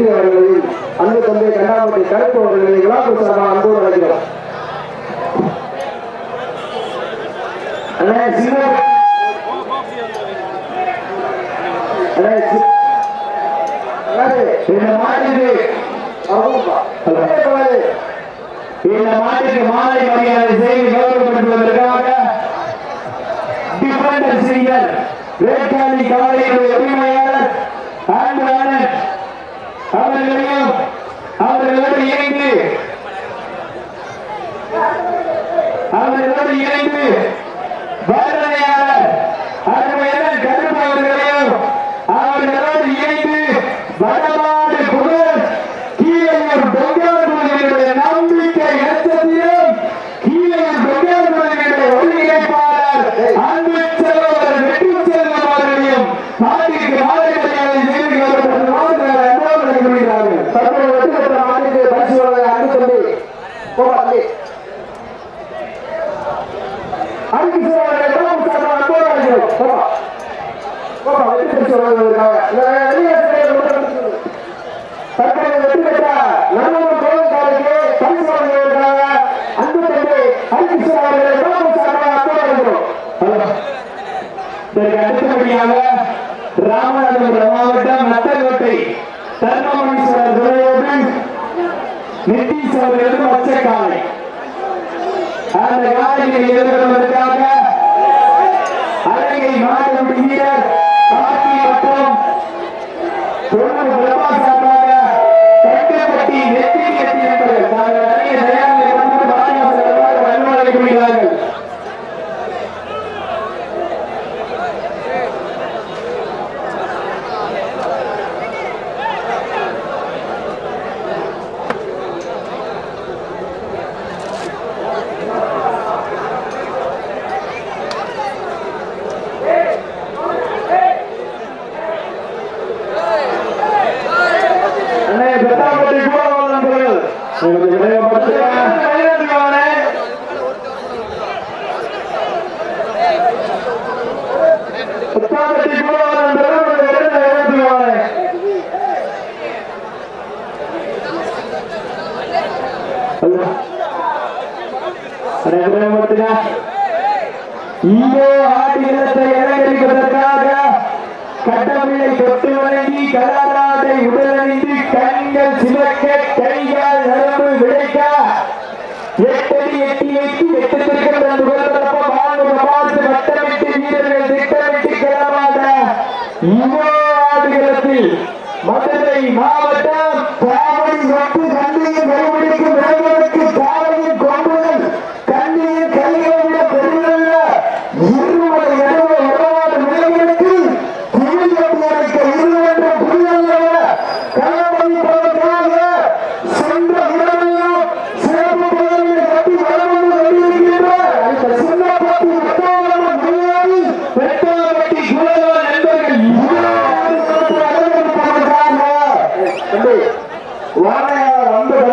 அன்பு அவர்களை அன்பு தந்தை கண்ணாமட்டி கருப்பு அவர்களை விழாக்கு சார்பாக அன்போடு அழைக்கிறோம் மாலை மரியாதை செய்து கௌரவப்படுத்துவதற்காக டிஃபரண்டர் சிங்கர் அவர்களையும் அவர்களோடு இணைந்து அவர்களோடு இணைந்து பாரத அடுத்தபடியாக ராமநாதபுரம் மாவட்டம் நத்தக்கோட்டை தர்மமணீஸ்வரர் துறையோபன் நிதிஷ் அவர்களது மச்சக்காலை அந்த காலையில் எதிர்கொள்வது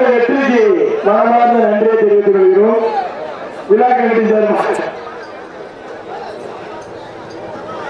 வெற்றிக்கு மனமார்ந்த நன்றியை தெரிவித்துக் கொள்கிறோம். விழா கமிட்டி சார்பாக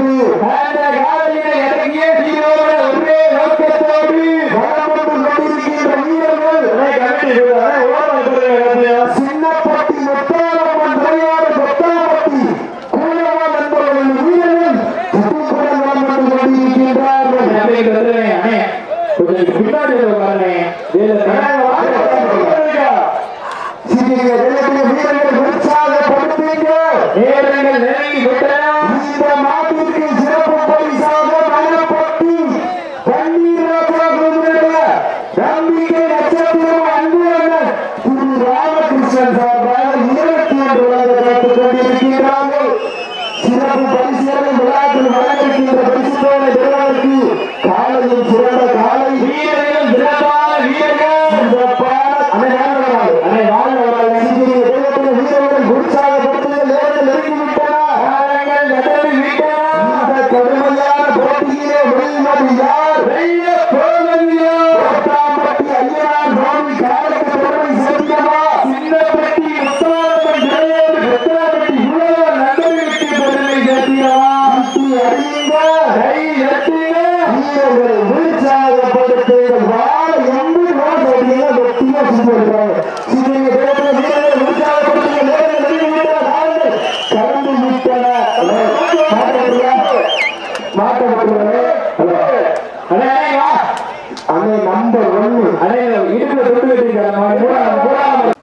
போது. அந்த காதலினை இறங்கிய சீரோட ஒரே நோக்கத்தோடு வளர்ந்து கொண்டிருக்கின்ற வீரர்கள் சின்னப்பட்டி முத்தாரம்மன் துறையாடு முத்தாரப்பட்டி கூடவா நண்பர்கள் வீரர்கள் சுற்றுப்புறம் வளர்ந்து பின்னாடி பாருங்க আসেন அண்ணே நம்பர் ஒன்னு அண்ணே இடுப்புல தொட்டு விட்டுருக்காங்க